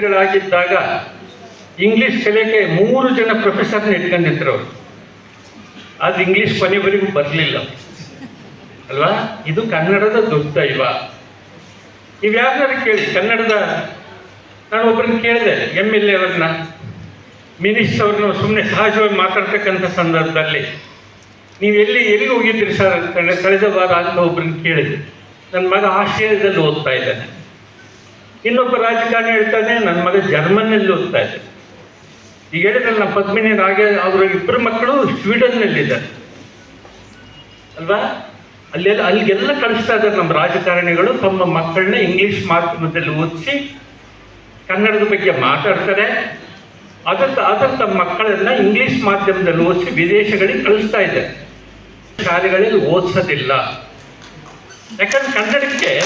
ಗಳಾಗಿದ್ದಾಗ English ಕಲಿಯಕ್ಕೆ ಮೂರು ಜನ ಪ್ರೊಫೆಸರ್ನ ಇಟ್ಕೊಂಡಿದ್ರು ಅವರು ಅದು ಇಂಗ್ಲಿಷ್ ಕೊನೆವರೆಗೂ ಬರಲಿಲ್ಲ. ಅಲ್ವಾ? ಇದು ಕನ್ನಡದ ದುರ್ದೈವ ಯಾರನ್ನಾರು ಕೇಳಿ, ಕನ್ನಡದ ನಾನು ಒಬ್ಬರನ್ನ ಕೇಳಿದೆ ಎಂ ಎಲ್ ಎ ಅವ್ರನ್ನ. ಮಿನಿಸ್ಟರ್ ಅವ್ರನ್ನ ಸುಮ್ಮನೆ ಸಹಜವಾಗಿ ಮಾತಾಡ್ತಕ್ಕಂಥ ಸಂದರ್ಭದಲ್ಲಿ. ನೀವು ಎಲ್ಲಿ ಎಲ್ಲಿ ಹೋಗಿದ್ದೀರಿ ಸರ್? ಕಳೆ- ಕಳೆದ ವಾರ ಅಂತ ಒಬ್ಬರನ್ನ ಕೇಳಿದೆ. ನನ್ನ ಮಗ ಆಸ್ಟ್ರೇಲಿಯಾದಲ್ಲಿ ಓದ್ತಾ ಇದ್ದಾನೆ. ಇನ್ನೊಬ್ಬ ರಾಜಕಾರಣಿ ಹೇಳ್ತಾನೆ ನನ್ನ ಮಗ ಜರ್ಮನ್ನಲ್ಲಿ ಓದ್ತಾ ಇದೆ ಈಗ ಹೇಳಿದ್ರೆ ನಮ್ಮ ಪದ್ಮಿನಿ ರಾಗೆ ಅವರ ಇಬ್ಬರು ಮಕ್ಕಳು ಸ್ವೀಡನ್ನಲ್ಲಿದ್ದಾರೆ. ಅಲ್ವಾ? ಅಲ್ಲೆಲ್ಲ ಅಲ್ಲಿಗೆಲ್ಲ ಕಳಿಸ್ತಾ ಇದ್ದಾರೆ ನಮ್ಮ ರಾಜಕಾರಣಿಗಳು, ತಮ್ಮ ಮಕ್ಕಳನ್ನ ಇಂಗ್ಲಿಷ್ ಮಾಧ್ಯಮದಲ್ಲಿ ಓದಿಸಿ, ಕನ್ನಡದ ಬಗ್ಗೆ ಮಾತಾಡ್ತಾರೆ. ಅದರ ಅದರ ತಮ್ಮ ಮಕ್ಕಳನ್ನ ಇಂಗ್ಲಿಷ್ ಮಾಧ್ಯಮದಲ್ಲಿ ಓದಿಸಿ ವಿದೇಶಗಳಿಗೆ ಕಳಿಸ್ತಾ ಇದ್ದಾರೆ. ಶಾಲೆಗಳಲ್ಲಿ ಓದಿಸೋದಿಲ್ಲ. ಯಾಕಂದ್ರೆ ಕನ್ನಡಕ್ಕೆ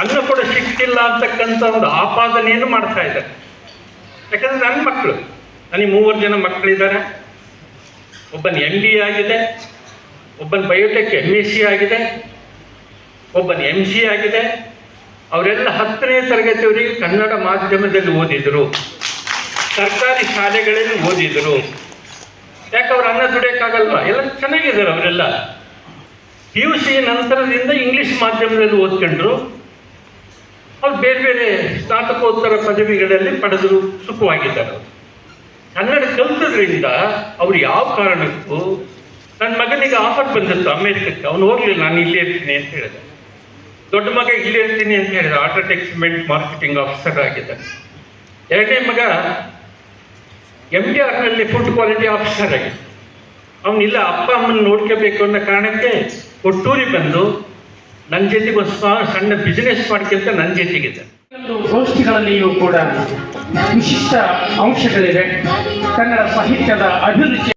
ಅನ್ನ ಕೂಡ ಸಿಕ್ತಿಲ್ಲ ಅಂತಕ್ಕಂಥ ಒಂದು ಆಪಾದನೆಯನ್ನು ಮಾಡ್ತಾ ಇದ್ದಾರೆ. ಯಾಕಂದ್ರೆ ನನ್ನ ಮಕ್ಕಳು ನನಗೆ ಮೂವರು ಜನ ಮಕ್ಕಳಿದ್ದಾರೆ ಒಬ್ಬನ ಎಂ ಬಿ ಆಗಿದೆ, ಒಬ್ಬನ ಬಯೋಟೆಕ್ ಎಂ ಎಸ್ ಸಿ ಆಗಿದೆ, ಒಬ್ಬನ ಎಂ ಸಿ ಆಗಿದೆ. ಅವರೆಲ್ಲ ಹತ್ತನೇ ತರಗತಿಯವರಿಗೆ ಕನ್ನಡ ಮಾಧ್ಯಮದಲ್ಲಿ ಓದಿದರು. ಸರ್ಕಾರಿ ಶಾಲೆಗಳಲ್ಲಿ ಓದಿದರು. ಯಾಕೆ ಅವ್ರು ಅನ್ನ ದುಡಿಯೋಕ್ಕಾಗಲ್ವಾ? ಎಲ್ಲ ಚೆನ್ನಾಗಿದ್ದಾರೆ ಅವರೆಲ್ಲ. ಪಿ ಯು ಸಿ ನಂತರದಿಂದ ಇಂಗ್ಲಿಷ್ ಮಾಧ್ಯಮದಲ್ಲಿ ಓದ್ಕೊಂಡ್ರು. ಅವ್ರು ಬೇರೆ ಬೇರೆ ಸ್ನಾತಕೋತ್ತರ ಪದವಿಗಳಲ್ಲಿ ಪಡೆದರು ಸುಖವಾಗಿದ್ದಾರೆ. ಕನ್ನಡ ಕಲ್ತದ್ರಿಂದ ಅವ್ರು ಯಾವ ಕಾರಣಕ್ಕೂ ನನ್ನ ಮಗನಿಗೆ ಆಫರ್ ಬಂದಿತ್ತು ಅಮೇರಿಕಕ್ಕೆ. ಅವನು ಹೋಗ್ಲಿಲ್ಲ, ನಾನು ಇಲ್ಲೇ ಇರ್ತೀನಿ ಅಂತ ಹೇಳಿದೆ. ದೊಡ್ಡ ಮಗ ಇಲ್ಲೇ ಇರ್ತೀನಿ ಅಂತ ಹೇಳಿದ. ಆಟೋ ಸಿಮೆಂಟ್ ಮಾರ್ಕೆಟಿಂಗ್ ಆಫೀಸರ್ ಆಗಿದ್ದಾನೆ ಎರಡನೇ ಮಗ ಎಂ ಡಿ ಆರ್ನಲ್ಲಿ ಫುಡ್ ಕ್ವಾಲಿಟಿ ಆಫೀಸರ್ ಆಗಿದೆ ಅವನಿಲ್ಲ, ಅಪ್ಪ ಅಮ್ಮನ ನೋಡ್ಕೋಬೇಕು ಅನ್ನೋ ಕಾರಣಕ್ಕೆ ಒಟ್ಟೂರಿ ಬಂದು ನನ್ನ ಜೊತೆಗೆ ಒಂದು ಸಣ್ಣ ಬಿಸ್ನೆಸ್ ಮಾಡ್ಕೊಂತ ನನ್ನ ಜೊತೆಗಿದೆ ಗೋಷ್ಠಿಗಳಲ್ಲಿಯೂ ಕೂಡ ವಿಶಿಷ್ಟ ಅಂಶಗಳಿವೆ. ಕನ್ನಡ ಸಾಹಿತ್ಯದ ಅಭಿರುಚಿ